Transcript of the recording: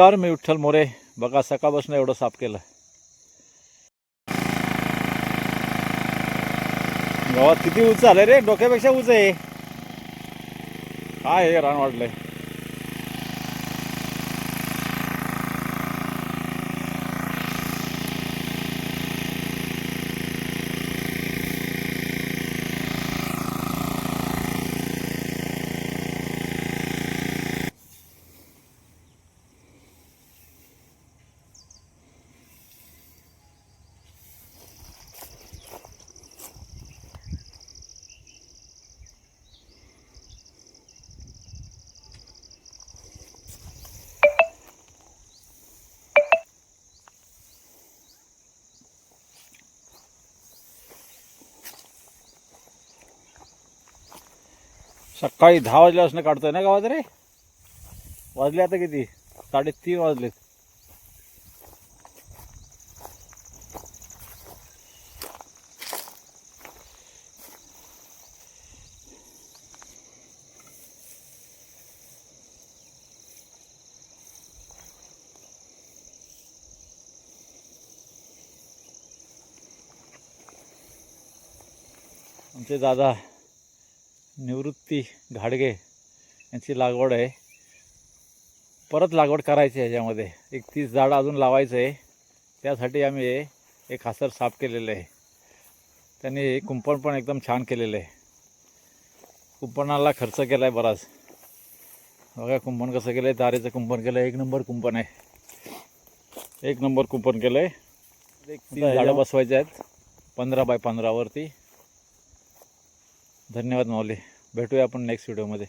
नमस्कार मी विठ्ठल मोरे. बघा सकाळपासून एवढं साफ केलं. गावात किती उंच झालंय रे? डोक्यापेक्षा उंच आहे. काय हे रान वाढलंय. सकाळी दहा वाजल्यापासून काढतोय ना गावात रे? वाजले आता किती? साडेतीन वाजलेत आमचे दादा निवृत्ती घाडगे यांची लागवड आहे. परत लागवड करायची आहे याच्यामध्ये. एक तीस झाडं अजून लावायचं आहे. त्यासाठी आम्ही एक हासर साफ केलेलं आहे. त्यांनी कुंपण पण एकदम छान केलेलं आहे. कुंपणाला खर्च केला आहे बराच. बघा कुंपण कसं केलं आहे तारेचं कुंपण केलं आहे एक नंबर कुंपण आहे. एक नंबर कुंपण केलं आहे एक तीस झाडं बसवायचे आहेत. पंधरा बाय पंधरावरती. धन्यवाद माऊली. भेटूया आपण नेक्स्ट व्हिडिओमध्ये